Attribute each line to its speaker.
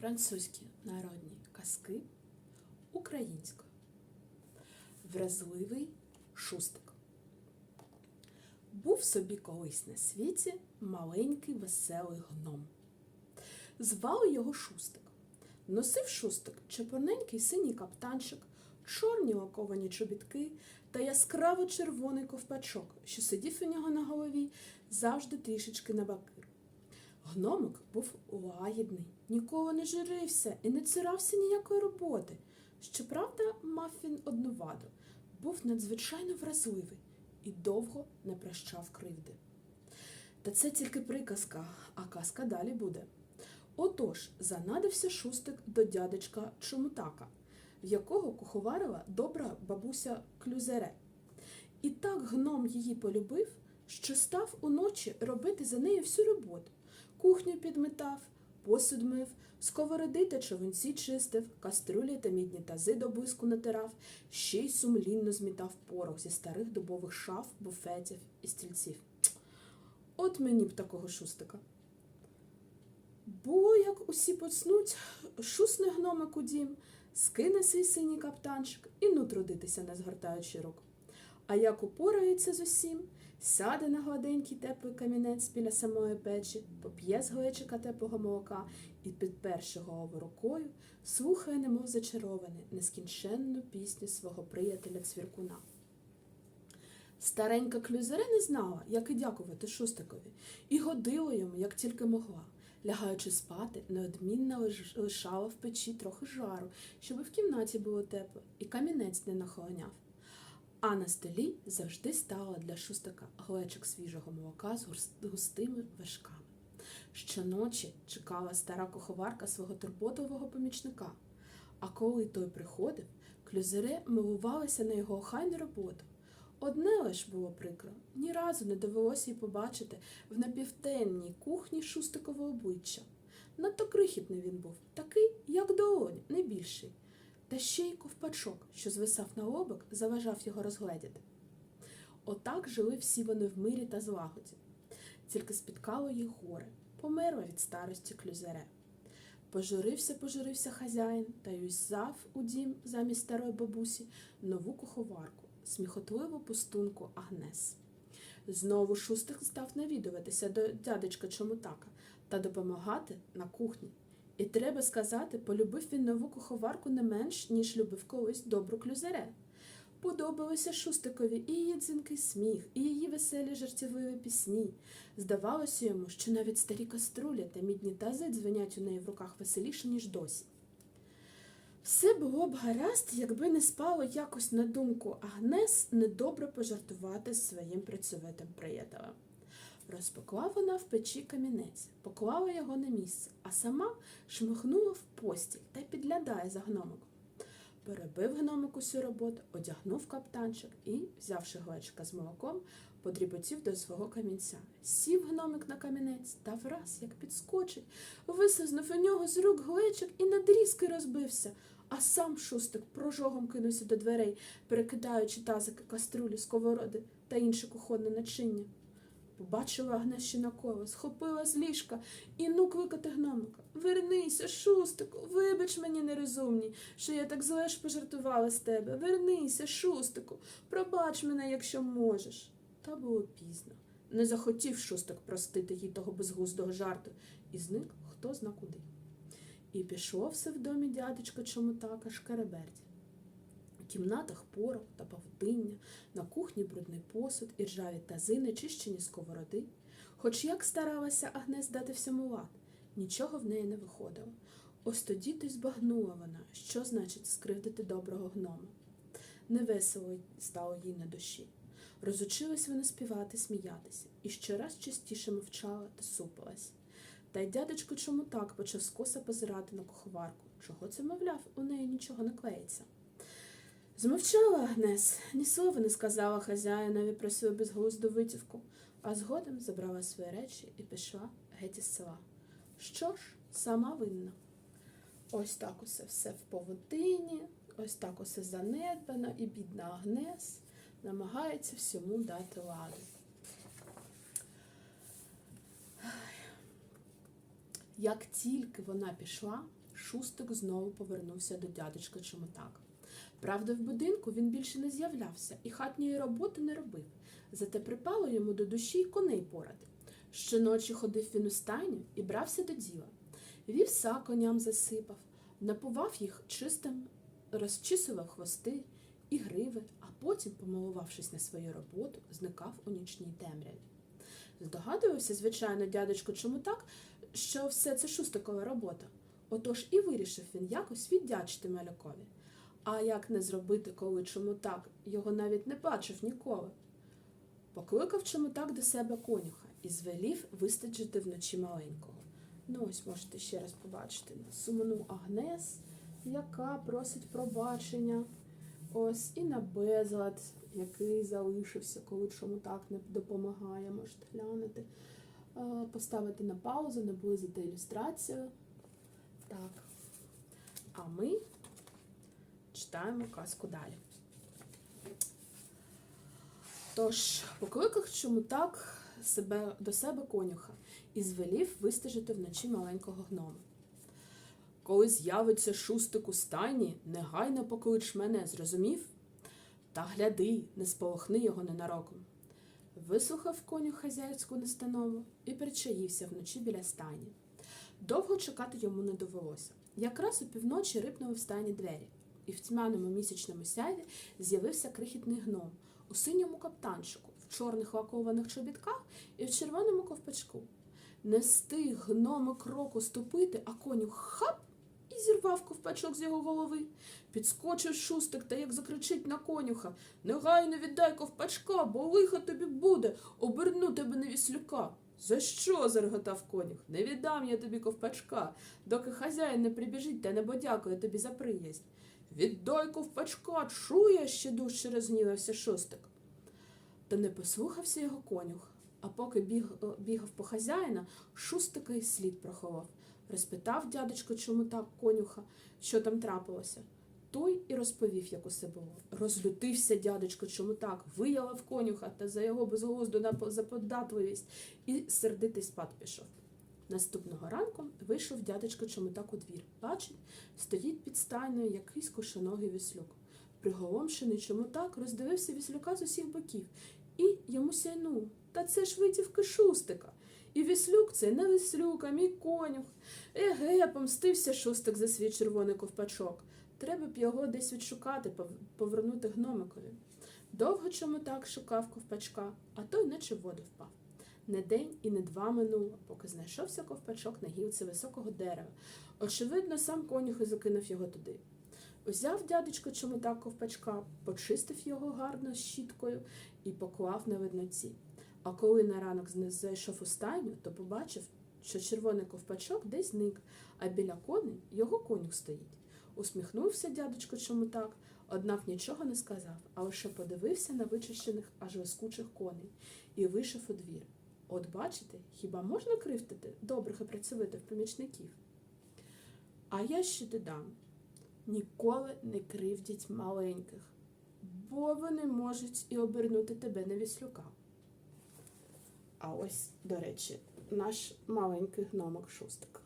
Speaker 1: французькі народні казки українською. Вразливий шустик. Був собі колись на світі маленький веселий гном. Звали його Шустик. Носив шустик чепурненький синій каптанчик, чорні лаковані чобітки та яскраво червоний ковпачок, що сидів у нього на голові завжди трішечки на боки. Гномик був лагідний, ніколи не жирився і не цирався ніякої роботи. Щоправда, мав він одну ваду був надзвичайно вразливий і довго не прощав кривди. Та це тільки приказка, а казка далі буде. Отож, занадився шустик до дядечка Чомутака, в якого куховарила добра бабуся Клюзере. І так гном її полюбив, що став уночі робити за нею всю роботу. Кухню підметав, посуд мив, сковороди та човенці чистив, каструлі та мідні тази до блиску натирав, ще й сумлінно змітав порох зі старих дубових шаф, буфетів і стільців. От мені б такого шустика. Бо як усі почнуть, шусне гномик у дім, скине свій синій каптанчик і ну трудитися, не згортаючи рук. А як упорається з усім, сяде на гладенький теплий камінець біля самої печі, поп'є з глечика теплого молока і, підперши голову рукою, слухає, немов зачарований, нескінченну пісню свого приятеля цвіркуна. Старенька клюзере не знала, як і дякувати Шустикові, і годила йому, як тільки могла. Лягаючи спати, неодмінно лишала в печі трохи жару, щоб в кімнаті було тепло, і камінець не нахолоняв. А на столі завжди ставила для шустика глечик свіжого молока з густими вершками. Щоночі чекала стара куховарка свого турботового помічника. А коли той приходив, клюзере милувалася на його охайну роботу. Одне лиш було прикро, ні разу не довелося їй побачити в напівтемній кухні шустикове обличчя. Надто крихітний він був, такий, як долонь, не більший. Та ще й ковпачок, що звисав на лобик, заважав його розгледіти. Отак жили всі вони в мирі та злагоді. Тільки спіткало їх горе, померла від старості клюзере. Пожурився, пожурився хазяїн та й узяв у дім замість старої бабусі нову куховарку, сміхотливу пустунку Агнес. Знову шустик став навідуватися до дядечка Чомутака та допомагати на кухні. І треба сказати, полюбив він нову куховарку не менш, ніж любив колись добру клюзере. Подобалося Шустикові і її дзвінкий сміх, і її веселі жартівливі пісні. Здавалося йому, що навіть старі каструлі та мідні тази дзвенять у неї в руках веселіше, ніж досі. Все було б гаразд, якби не спало якось на думку Агнес недобре пожартувати своїм працьовитим приятелем. Розпекла вона в печі камінець, поклала його на місце, а сама шмихнула в постіль та підглядає за гномиком. Перебив гномик усю роботу, одягнув каптанчик і, взявши глечика з молоком, подріботів до свого камінця. Сів гномик на камінець та враз, як підскочить, висознув у нього з рук глечик і на дрізки розбився, а сам шустик прожогом кинувся до дверей, перекидаючи тазики, каструлі, сковороди та інше кухонне начиння. Побачила Агнес ще на коло, схопила з ліжка і ну кликати гномика. Вернися, шустику, вибач мені нерозумній, що я так зле ж пожартувала з тебе. Вернися, шустику, пробач мене, якщо можеш. Та було пізно. Не захотів шустик простити їй того безглуздого жарту, і зник хто зна куди. І пішло все в домі дядечка Чомотака шкареберді. У кімнатах порох та павутиння, на кухні брудний посуд і ржаві тази, нечищені сковороди. Хоч як старалася Агнес дати всьому лад, нічого в неї не виходило. Ось тоді то й збагнула вона, що значить скривдити доброго гнома. Невесело стало їй на душі. Розучилась вона співати, сміятися, і щораз частіше мовчала та супилась. Та й дядечко чому так почав скоса позирати на куховарку. Чого це, мовляв, у неї нічого не клеїться. Змовчала Агнес, ні слова не сказала хазяїнові про свою безглузду витівку, а згодом забрала свої речі і пішла геть із села. Що ж, сама винна. Ось так усе все в поводині, ось так усе занедбано, і бідна Агнес намагається всьому дати ладу. Як тільки вона пішла, Шустик знову повернувся до дядечка Чомотака. Правда, в будинку він більше не з'являвся і хатньої роботи не робив. Зате припало йому до душі й коней порати. Щоночі ходив він у стайню і брався до діла. Вівса коням засипав, напував їх чистим, розчісував хвости і гриви, а потім, помилувавшись на свою роботу, зникав у нічній темряві. Здогадувався, звичайно, дядечко чому так, що все це шустикова робота. Отож і вирішив він якось віддячити малюкові. А як не зробити, коли чому так, його навіть не бачив ніколи. Покликав чому так до себе конюха і звелів вистачити вночі маленького. Ну, ось можете ще раз побачити сумну Агнес, яка просить пробачення. Ось і на безлад, який залишився, коли чому так не допомагає, можете глянути. Е, Поставити на паузу, наблизити ілюстрацію. Так. А ми читаємо казку далі. Тож, покликав чому так себе до себе конюха і звелів вистежити вночі маленького гнома. Коли з'явиться шустик у стайні, негайно поклич мене, зрозумів? Та гляди, не сполохни його ненароком. Вислухав коню хазяйську настанову і причаївся вночі біля стайні. Довго чекати йому не довелося. Якраз у півночі рипнули в стайні двері, і в тьмяному місячному сяйві з'явився крихітний гном у синьому каптанчику, в чорних лакованих чобітках і в червоному ковпачку. Не встиг гноми кроку ступити, а коню хап і зірвав ковпачок з його голови. Підскочив шустик та як закричить на конюха Негайно віддай ковпачка, бо лихо тобі буде, оберну тебе на віслюка. За що? зареготав конюх. Не віддам я тобі ковпачка, доки хазяїн не прибіжить та не подякує тобі за приязнь. Віддай ковпачка, чує, ще дужче розгнівався шустик. Та не послухався його конюх, а поки біг, бігав по хазяїна, шустика й слід проховав. Розпитав дядечко чому так конюха, що там трапилося. Той і розповів, як усе було. Розлютився дядечко чому так, виявив конюха та за його безглузду напо- заподатливість і сердитий спад пішов. Наступного ранку вийшов дядечко Чометак у двір. Бачить, стоїть під стайною якийсь кошоногий віслюк. Приголомшений чому так, роздивився віслюка з усіх боків і йому сяйнув. Та це ж витівки шустика. І віслюк це не віслюк, а мій конюх. Еге, помстився шустик за свій червоний ковпачок. Треба б його десь відшукати, пов- повернути гномикові. Довго чому так шукав ковпачка, а той наче в воду впав. Не день і не два минуло, поки знайшовся ковпачок на гілці високого дерева. Очевидно, сам конюх і закинув його туди. Узяв дядечко чомутак ковпачка, почистив його гарно щіткою і поклав на видноці. А коли на ранок зайшов у стайню, то побачив, що червоний ковпачок десь зник, а біля коней його конюх стоїть. Усміхнувся дядечко чому так, однак нічого не сказав, а лише подивився на вичищених аж лискучих коней і вийшов у двір. От бачите, хіба можна кривдити добрих і працьовитих помічників? А я ще додам: ніколи не кривдіть маленьких, бо вони можуть і обернути тебе на віслюка. А ось, до речі, наш маленький гномок шустик.